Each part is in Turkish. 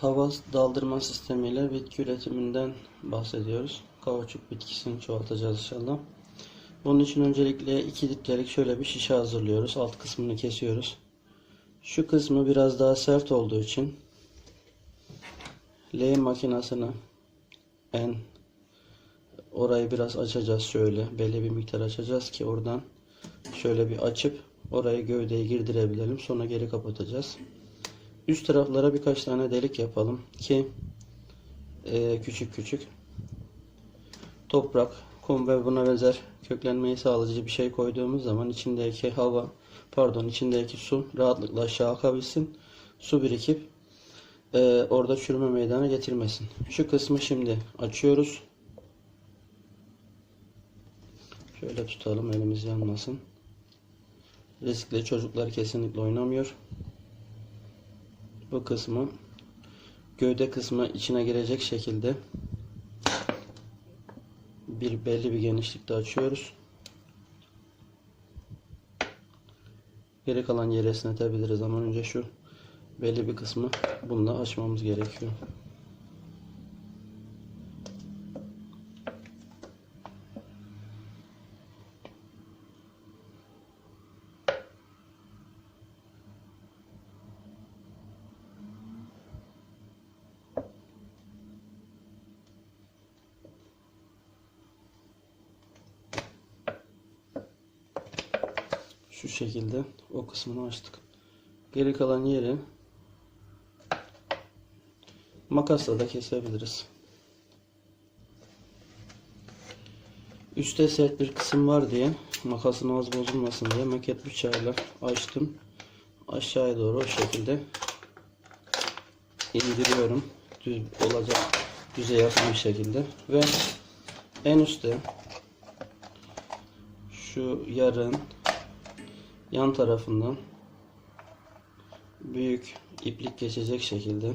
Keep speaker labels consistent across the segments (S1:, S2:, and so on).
S1: hava daldırma sistemiyle bitki üretiminden bahsediyoruz. Kauçuk bitkisini çoğaltacağız inşallah. Bunun için öncelikle 2 litrelik şöyle bir şişe hazırlıyoruz. Alt kısmını kesiyoruz. Şu kısmı biraz daha sert olduğu için L makinasını en orayı biraz açacağız şöyle. Belli bir miktar açacağız ki oradan şöyle bir açıp orayı gövdeyi girdirebilelim. Sonra geri kapatacağız. Üst taraflara birkaç tane delik yapalım ki e, küçük küçük toprak, kum ve buna benzer köklenmeyi sağlayıcı bir şey koyduğumuz zaman içindeki hava, pardon içindeki su rahatlıkla aşağı akabilsin. Su birikip e, orada çürüme meydana getirmesin. Şu kısmı şimdi açıyoruz. Şöyle tutalım elimiz yanmasın. Riskli çocuklar kesinlikle oynamıyor. Bu kısmı gövde kısmı içine girecek şekilde bir belli bir genişlikte açıyoruz. Geri kalan yeri esnetebiliriz ama önce şu belli bir kısmı bununla açmamız gerekiyor. Şu şekilde o kısmını açtık. Geri kalan yeri makasla da kesebiliriz. Üste sert bir kısım var diye makasın az bozulmasın diye maket bıçağıyla açtım. Aşağıya doğru o şekilde indiriyorum. Düz olacak düzeye yakın bir şekilde ve en üstte şu yarın yan tarafından büyük iplik geçecek şekilde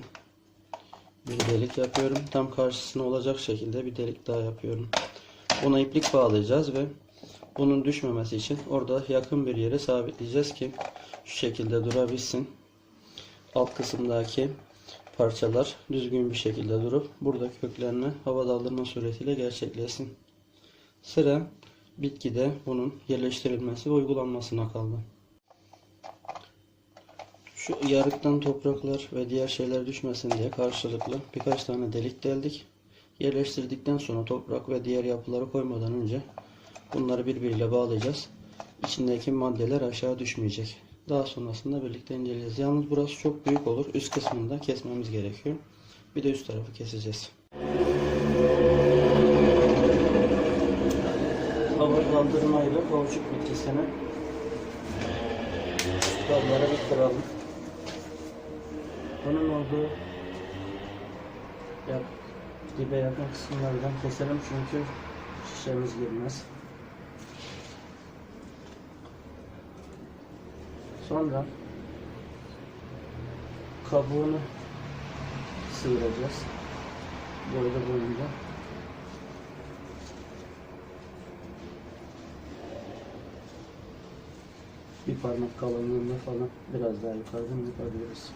S1: bir delik yapıyorum. Tam karşısına olacak şekilde bir delik daha yapıyorum. Buna iplik bağlayacağız ve bunun düşmemesi için orada yakın bir yere sabitleyeceğiz ki şu şekilde durabilsin. Alt kısımdaki parçalar düzgün bir şekilde durup burada köklenme hava daldırma suretiyle gerçekleşsin. Sıra bitkide bunun yerleştirilmesi ve uygulanmasına kaldı. Şu yarıktan topraklar ve diğer şeyler düşmesin diye karşılıklı birkaç tane delik deldik. Yerleştirdikten sonra toprak ve diğer yapıları koymadan önce bunları birbiriyle bağlayacağız. İçindeki maddeler aşağı düşmeyecek. Daha sonrasında birlikte inceleyeceğiz. Yalnız burası çok büyük olur. Üst kısmında kesmemiz gerekiyor. Bir de üst tarafı keseceğiz. Hava kaldırmayla kauçuk bitkisini dallara bir kıralım. Bunun olduğu yak, dibe yakın kısımlardan keselim çünkü şişemiz girmez. Sonra kabuğunu sıyıracağız. Böyle boyunca. Bir parmak kalınlığında falan biraz daha yukarıdan yapabiliriz.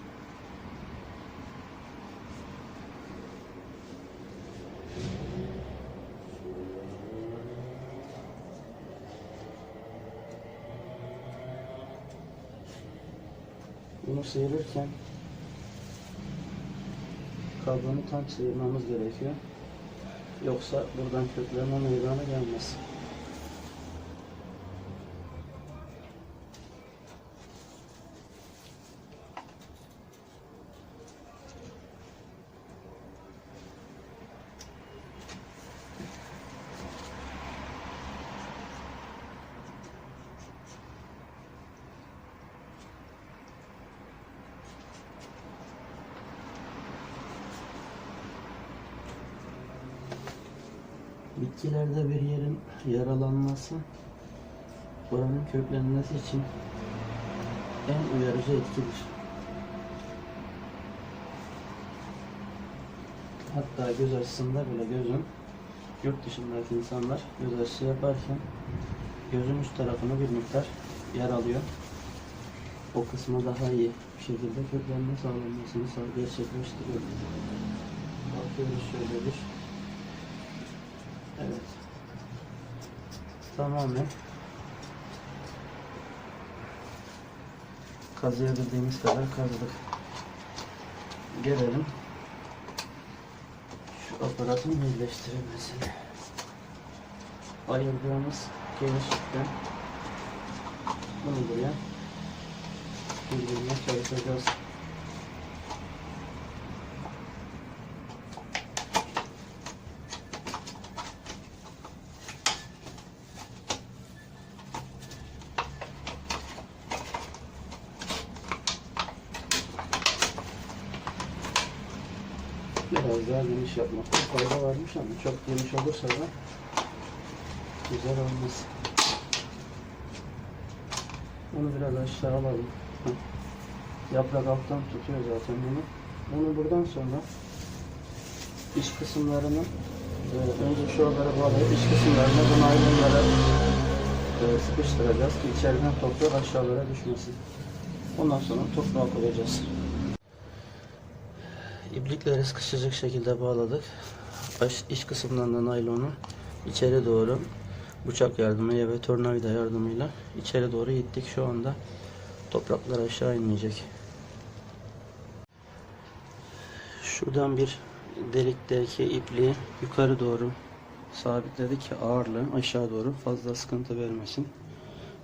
S1: Bunu sıyırırken kabuğunu tam sıyırmamız gerekiyor. Yoksa buradan köklenme meydana gelmez. Bitkilerde bir yerin yaralanması oranın köklenmesi için en uyarıcı etkidir. Hatta göz açısında bile gözün yurt dışındaki insanlar göz aşısı yaparken gözün üst tarafını bir miktar yaralıyor. O kısmı daha iyi bir şekilde köklenme sağlanmasını sağ gerçekleştiriyor. Bakıyoruz şöyle bir. Evet. Tamamen kazıyabildiğimiz kadar kazdık. Gelelim şu aparatın birleştirilmesine. Ayırdığımız genişlikten bunu buraya bildirmeye çalışacağız. Biraz daha geniş yapmakta fayda varmış ama çok geniş olursa da güzel olmaz. Onu biraz aşağı alalım. Yaprak alttan tutuyor zaten bunu. Bunu buradan sonra iç kısımlarını e, önce şuralara bağlayıp iç kısımlarına bu naylonlara e, sıkıştıracağız ki içeriden toprak aşağılara düşmesin. Ondan sonra toprağa koyacağız. İplikleri sıkışacak şekilde bağladık. Aş- iç kısımdan da naylonu içeri doğru bıçak yardımıyla ve tornavida yardımıyla içeri doğru ittik. Şu anda topraklar aşağı inmeyecek. Şuradan bir delikteki ipliği yukarı doğru sabitledik ki ağırlığı aşağı doğru fazla sıkıntı vermesin.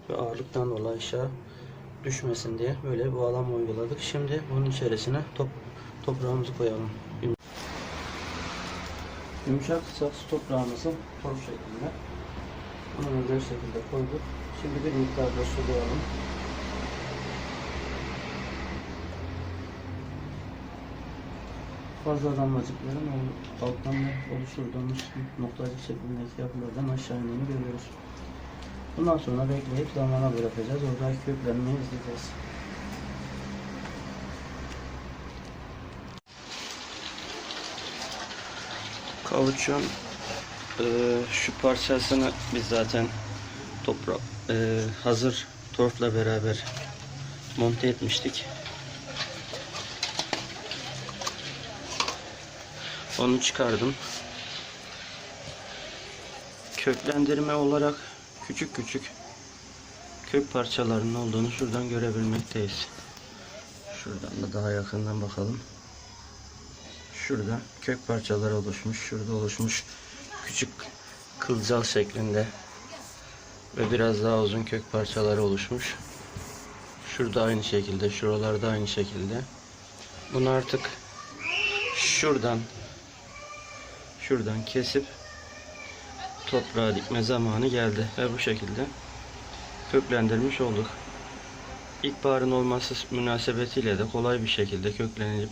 S1: Ve ağırlıktan dolayı aşağı düşmesin diye böyle bir bağlama uyguladık. Şimdi bunun içerisine top, toprağımızı koyalım. Yum- Yumuşak saksı toprağımızı torf şeklinde özel şekilde koyduk. Şimdi bir miktar da su koyalım. Fazla damlacıkların alttan oluşturduğumuz noktacık şeklindeki yapılardan aşağı indiğini görüyoruz. Bundan sonra bekleyip zamana bırakacağız. Orada köklenmeyi izleyeceğiz. Kavuçun e, şu parçasını biz zaten toprak e, hazır torfla beraber monte etmiştik. Onu çıkardım. Köklendirme olarak küçük küçük kök parçalarının olduğunu şuradan görebilmekteyiz. Şuradan da daha yakından bakalım. Şurada kök parçaları oluşmuş. Şurada oluşmuş küçük kılcal şeklinde ve biraz daha uzun kök parçaları oluşmuş. Şurada aynı şekilde, şuralarda aynı şekilde. Bunu artık şuradan şuradan kesip toprağa dikme zamanı geldi ve bu şekilde köklendirmiş olduk. İlkbaharın olması münasebetiyle de kolay bir şekilde köklenip e,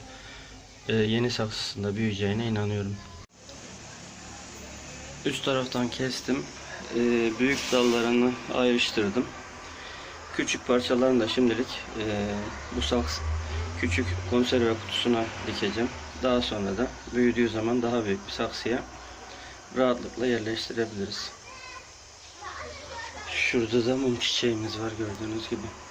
S1: yeni saksısında büyüyeceğine inanıyorum. Üst taraftan kestim. E, büyük dallarını ayrıştırdım. Küçük parçalarını da şimdilik e, bu saks küçük konserve kutusuna dikeceğim. Daha sonra da büyüdüğü zaman daha büyük bir saksıya rahatlıkla yerleştirebiliriz. Şurada da mum çiçeğimiz var gördüğünüz gibi.